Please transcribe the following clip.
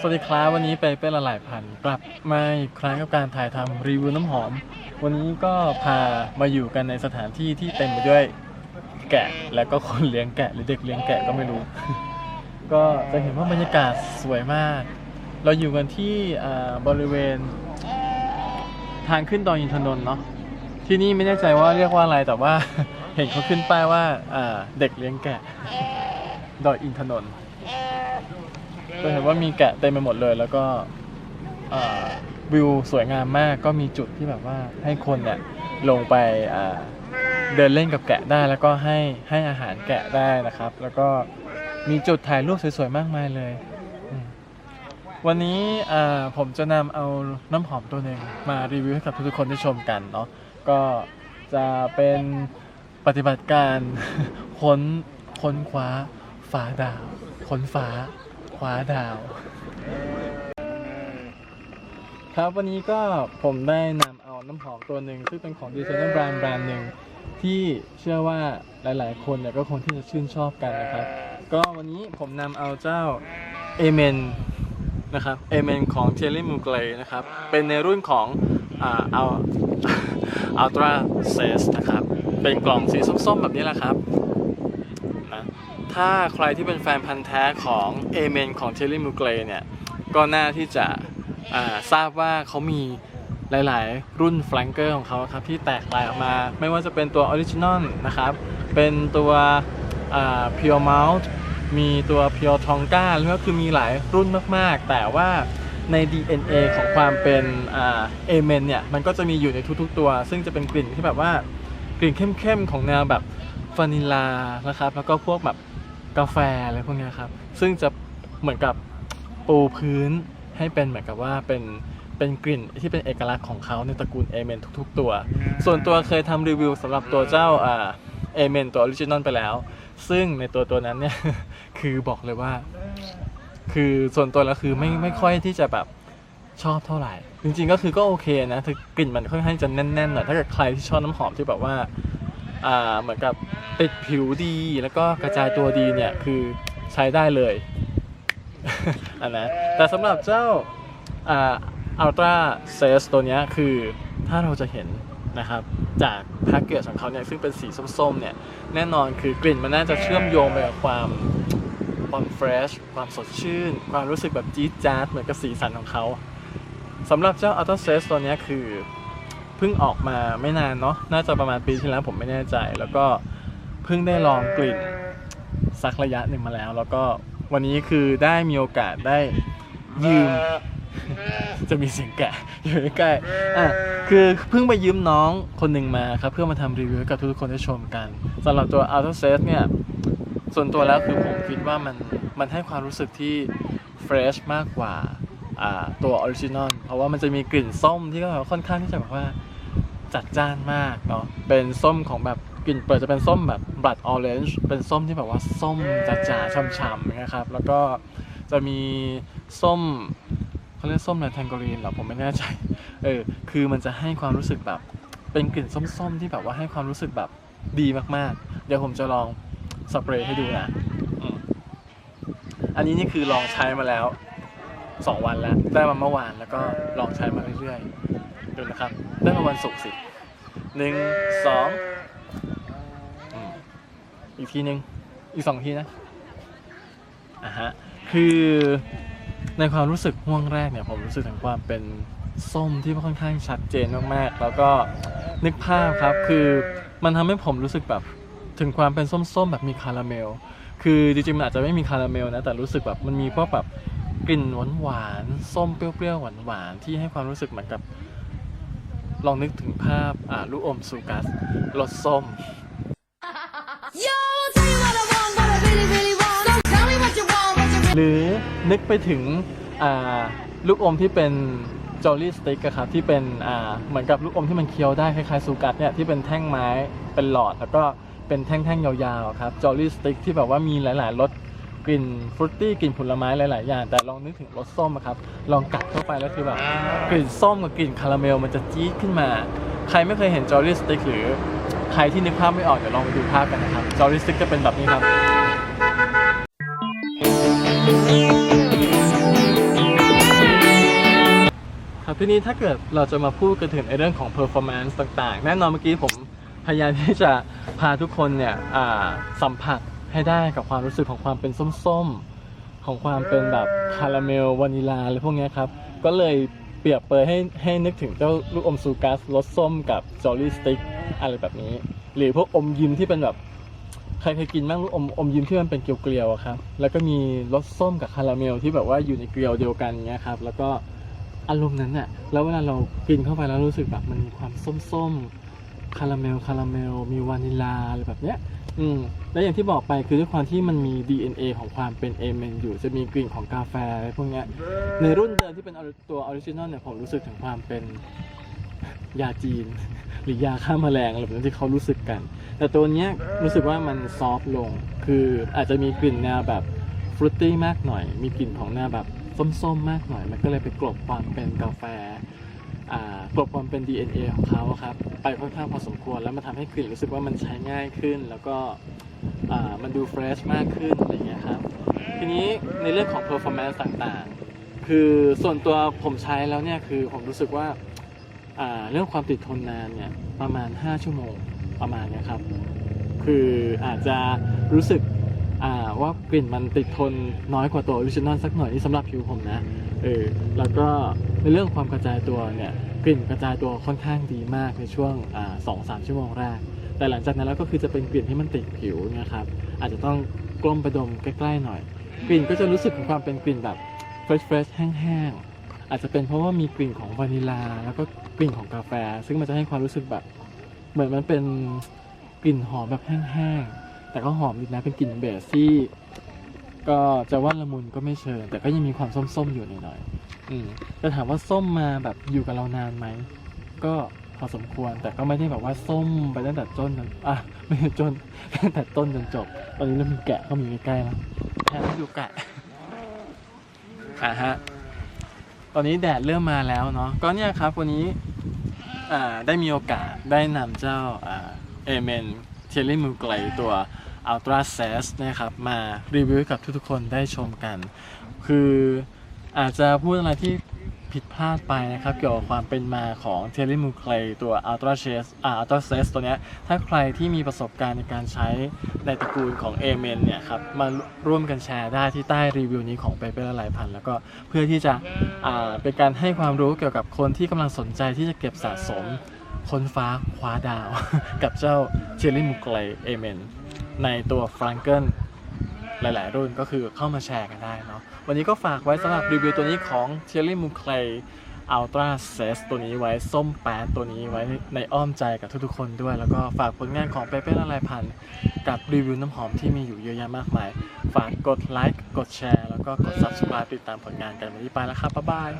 สวัสดีครับวันนี้ไปเป็นละหลายพันกลับมาอีกครั้งกับการถ่ายทำรีวิวน้ำหอม วันนี้ก็พามาอยู่กันในสถานที่ที่เต็มไปด้วยแกะและก็คนเลี้ยงแกะหรือเด็กเลี้ยงแกะก็ไม่รู้ ก็จะเห็นว่าบรรยากาศสวยมาก เราอยู่กันที่อ่าบริเวณ ทางขึ้นดอยอินทนนท์เนาะที่นี่ไม่แน่ใจว่าเรียกว่าอะไรแต่ว่าเห็นเขาขึ้นป้ายว่าอ่าเด็กเลี้ยงแกะดอยอินทนนท์ จะเห็นว่ามีแกะเต็มไปหมดเลย แล้วก็วิวสวยงามมากก็มีจุดที่แบบว่าให้คนเนี่ยลงไปเดินเล่นกับแกะได้ แล้วก็ให้ให้อาหารแกะได้นะครับ แล้วก็มีจุดถ่ายรูปสวยๆมากมายเลย วันนี้ผมจะนำเอาน้ำหอมตัวหนึ่งมารีวิวให้กับทุกๆคนได้ชมกันเนาะก็จะเป็นปฏิบัติการค้นค้นคว้าฟ้าดาวค้นฟ้า คว้าดาว ครับวันนี้ก็ผมได้นำเอาน้ำหอมตัวหนึ่งซึ่งเป็นของดีไซเนอร์แบรนด์แบรนด์หนึ่งที่เชื่อว่าหลาย ๆ คนเนี่ยก็คงที่จะชื่นชอบกันนะครับ ก็วันนี้ผมนำเอาเจ้าเอเมนนะครับเอเมนของเทเลมูเกลนะครับ เป็นในรุ่นของอ่าเอาอัลตราเซสนะครับ เป็นกล่องสีส้ม ๆ แบบนี้แหละครับ ถ้าใครที่เป็นแฟนพันธ์แท้ของเอเมนของเทลลี่มูเกลเนี่ย ก็น่าที่จะทราบว่าเขามีหลาย ๆ รุ่นแฟลงเกอร์ของเขาครับ ที่แตกลายออกมา ไม่ว่าจะเป็นตัวออริจินอลนะครับ เป็นตัวเพียวเมลต์มีตัวเพียวทองก้าแล้วก็คือมีหลายรุ่นมาก ๆ แต่ว่าใน DNA ของความเป็นเอเมนเนี่ย มันก็จะมีอยู่ในทุก ๆ ตัว ซึ่งจะเป็นกลิ่นที่แบบว่ากลิ่นเข้ม ๆ ของแนวแบบวานิลานะครับ แล้วก็พวกแบบ กาแฟอะไรพวกนี้ครับ ซึ่งจะเหมือนกับปูพื้นให้เป็นเหมือนกับว่าเป็นเป็นกลิ่นที่เป็นเอกลักษณ์ของเขาในตระกูลเอเมนทุก ๆ ตัว ส่วนตัวเคยทำรีวิวสำหรับตัวเจ้าเอเมนตัวออริจินอลไปแล้ว ซึ่งในตัวตัวนั้นเนี่ย คือบอกเลยว่า คือส่วนตัวแล้วคือไม่ไม่ค่อยที่จะแบบชอบเท่าไหร่ จริง ๆ ก็คือก็โอเคนะคือกลิ่นมันค่อนข้างจะแน่นๆหน่อยถ้าเกิดใครที่ชอบน้ำหอมที่แบบว่า เหมือนกับติดผิวดีแล้วก็กระจายตัวดีเนี่ยคือใช้ได้เลยอันนะแต่สำหรับเจ้าอัลตร้าเซสตัวเนี้ยคือถ้าเราจะเห็นนะครับจากแพ็กเกจของเขาเนี่ยซึ่งเป็นสีส้มๆเนี่ยแน่นอนคือกลิ่นมันน่าจะเชื่อมโยงไปกับความความเฟรชความสดชื่น ความรู้สึกแบบจี๊ดจ๊าดเหมือนกับสีสันของเขาสำหรับเจ้าอัลตร้าเซสตัวเนี้ยคือ เพิ่งออกมาไม่นานเนาะน่าจะประมาณปีที่แล้วผมไม่แน่ใจ แล้วก็เพิ่งได้ลองกลิ่นสักระยะหนึ่งมาแล้ว แล้วก็วันนี้คือได้มีโอกาสได้ยืม จะมีเสียงแกะอยู่ใกล้ๆอะคือเพิ่งไปยืมน้องคนหนึ่งมาครับ เพื่อมาทำรีวิวให้กับทุกๆคนได้ชมกันสำหรับตัว Auto Set เนี่ย ส่วนตัวแล้วคือผมคิดว่ามันมันให้ความรู้สึกที่เฟรชมากกว่า ตัวออริจินอลเพราะว่ามันจะมีกลิ่นส้มที่ก็ค่อนข้างที่จะแบบว่าจัดจ้านมากเนาะเป็นส้มของแบบกลิ่นเปิดจะเป็นส้มแบบบลัดออเรนจ์เป็นส้มที่แบบว่าส้มจ๋าๆช่ำๆนะครับ แล้วก็จะมีส้มเขาเรียกส้มอะไรแทงโกรีนเหรอผมไม่แน่ใจเออคือมันจะให้ความรู้สึกแบบ เป็นกลิ่นส้มๆที่แบบว่าให้ความรู้สึกแบบดีมากๆ เดี๋ยวผมจะลองสเปรย์ให้ดูนะอันนี้นี่คือลองใช้มาแล้ว สองวันแล้วได้มาเมื่อวานแล้วก็ลองใช้มาเรื่อยๆดูนะครับ ได้มาวันศุกร์สิหนึ่งสองอีกทีหนึ่งอีกสองทีนะอะฮะคือในความรู้สึกห่วงแรกเนี่ยผมรู้สึกถึงความเป็นส้มที่ค่อนข้างชัดเจนมากๆ แล้วก็นึกภาพครับคือมันทำให้ผมรู้สึกแบบถึงความเป็นส้มๆแบบมีคาราเมล คือจริงๆมันอาจจะไม่มีคาราเมลนะแต่รู้สึกแบบมันมีพวกแบบ กลิ่นหวานๆส้มเปรี้ยวๆหวานๆที่ให้ความรู้สึกเหมือนกับ ลองนึกถึงภาพอ่าลูกอมซูกัสรสส้ม Yo, I'll tell you what I want, what I really, really want. So tell me what you want, what you really หรือนึกไปถึงอ่าลูกอมที่เป็นจอลลี่สติ๊กครับที่เป็นอ่าเหมือนกับลูกอมที่มันเคี้ยวได้คล้ายๆซูกัสเนี่ยที่เป็นแท่งไม้เป็นหลอดแล้วก็เป็นแท่งๆยาวๆครับจอลลี่สติ๊กที่แบบว่ามีหลายๆรส กลิ่นฟรุตตี้กลิ่นผลไม้หลาย ๆ อย่าง แต่ลองนึกถึงรสส้มอะครับ ลองกัดเข้าไปแล้วคือแบบกลิ่นส้มกับกลิ่นคาราเมลมันจะจี๊ดขึ้นมา ใครไม่เคยเห็นจอลลี่สติ๊กหรือใครที่นึกภาพไม่ออกเดี๋ยวลองไปดูภาพกันนะครับจอลลี่สติ๊กจะเป็นแบบนี้ครับทีนี้ถ้าเกิดเราจะมาพูดกันถึงในเรื่องของ performance ต่าง ๆ แน่นอนเมื่อกี้ผมพยายามที่จะพาทุกคนเนี่ยอ่าสัมผัส ให้ได้กับความรู้สึกของความเป็นส้มๆ ของความเป็นแบบคาราเมลวานิลาอะไรพวกนี้ครับ ก็เลยเปรียบเปยให้ให้นึกถึงเจ้าลูกอมซูกัสรสส้มกับจอ l ลี่สติ๊กอะไรแบบนี้ หรือพวกอมยิ้มที่เป็นแบบใครเคยกินบ้างลูกอมอมยิ้มที่มันเป็นเกลียวๆครับ แล้วก็มีรสส้มกับคาราเมลที่แบบว่าอยู่ในเกลียวเดียวกันเงี้ยครับ แล้วก็อารมณ์นั้นน่ะแล้วเวลาเรากินเข้าไปแล้วรู้สึกแบบมันมีความส้มๆ คาราเมลคาราเมลมีวานิลาอะไรแบบเนี้ย อืมแล้วอย่างที่บอกไปคือด้วยความที่มันมี DNA ของความเป็นเอเมนอยู่จะมีกลิ่นของกาแฟอะไรพวกเนี้ยในรุ่นเดิมที่เป็นตัวออริจินอลเนี่ยผมรู้สึกถึงความเป็นยาจีน หรือยาฆ่าแมลงอะไรแบบนั้นที่เขารู้สึกกัน แต่ตัวเนี้ยรู้สึกว่ามันซอฟต์ลง คืออาจจะมีกลิ่นแนวแบบฟรุตตี้มากหน่อย มีกลิ่นของแนวแบบส้มๆมากหน่อย มันก็เลยไปกลบความเป็นกาแฟอ่า กลบความเป็น DNA ของเขาครับ ไปค่อนข้างพอสมควร แล้วมันทำให้กลิ่นรู้สึกว่ามันใช้ง่ายขึ้น แล้วก็มันดูเฟรชมากขึ้นอะไรอย่างเงี้ยครับ ทีนี้ในเรื่องของ performance ต่างๆ คือส่วนตัวผมใช้แล้วเนี่ยคือผมรู้สึกว่าาเรื่องความติดทนนานเนี่ยประมาณ 5 ชั่วโมงประมาณนี้ครับ คืออาจจะรู้สึก ว่ากลิ่นมันติดทนน้อยกว่าตัวออริจินอลสักหน่อยนี่สำหรับผิวผมนะเออแล้วก็ในเรื่องความกระจายตัวเนี่ยกลิ่นกระจายตัวค่อนข้างดีมากในช่วงอ่าสองสามชั่วโมงแรก แต่หลังจากนั้นแล้วก็คือจะเป็นกลิ่นที่มันติดผิวเนะครับอาจจะต้องกล้มไปดมใกล้ๆหน่อย กลิ่นก็จะรู้สึกถึงความเป็นกลิ่นแบบเฟรชเฟรชแห้งๆอาจจะเป็นเพราะว่ามีกลิ่นของวานิลา แล้วก็กลิ่นของกาแฟ ซึ่งมันจะให้ความรู้สึกแบบ เหมือนมันเป็นกลิ่นหอมแบบแห้งๆ แต่ก็หอมดีนะเป็นกลิ่นเบสที่ ก็จะว่าละมุนก็ไม่เชิง แต่ก็ยังมีความส้มๆอยู่หน่อยๆอืมจะถามว่าส้มมาแบบอยู่กับเรานานไหมก็พอสมควรแต่ก็ไม่ได้แบบว่าส้มไปตั้งแต่ต้นจนอะไม่ใช่จนตั้งแต่ต้นจนจบ ตอนนี้เริ่มมีแกะเข้ามาอยู่ใกล้ๆแล้วแค่ให้ดูแกะอะฮะตอนนี้แดดเริ่มมาแล้วเนาะก็เนี่ยครับวันนี้อ่าได้มีโอกาสได้นำเจ้าอ่าเอเมนเทลลี่มูไกลตัว Ultra s e s นะครับมารีวิวกับทุกๆคนได้ชมกัน คืออาจจะพูดอะไรที่ผิดพลาดไปนะครับ เกี่ยวกับความเป็นมาของเทลลี่มูไกลตัว Ultra s e s อ่า Ultra s e s ตัวเนี้ยถ้าใครที่มีประสบการณ์ในการใช้ในตระกูลของ a m e n เนี่ยครับ มาร่วมกันแชร์ได้ที่ใต้รีวิวนี้ของเปเปอร์หลายพัน แล้วก็เพื่อที่จะอ่าเป็นการให้ความรู้เกี่ยวกับคนที่กำลังสนใจที่จะเก็บสะสม ค้นฟ้าคว้าดาว กับเจ้าเชลลี่มูไลเอเมนในตัวฟรังเกิลหลายๆ รุ่นก็คือเข้ามาแชร์กันได้เนาะวันนี้ก็ฝากไว้สำหรับรีวิวตัวนี้ของเชลลี่มูไกล Ultra s e s ตัวนี้ไว้ส้มแปดตัวนี้ไว้ในอ้อมใจกับทุกๆคนด้วย แล้วก็ฝากผลงานของเปเป้ละลายพันธ์กับรีวิวน้ำหอมที่มีอยู่เยอะแยะมากมาย ฝากกดไลค์กดแชร์ แล้วก็กด subscribe ติดตามผลงานกันวันนี้ไปแล้วครับบ๊ายบาย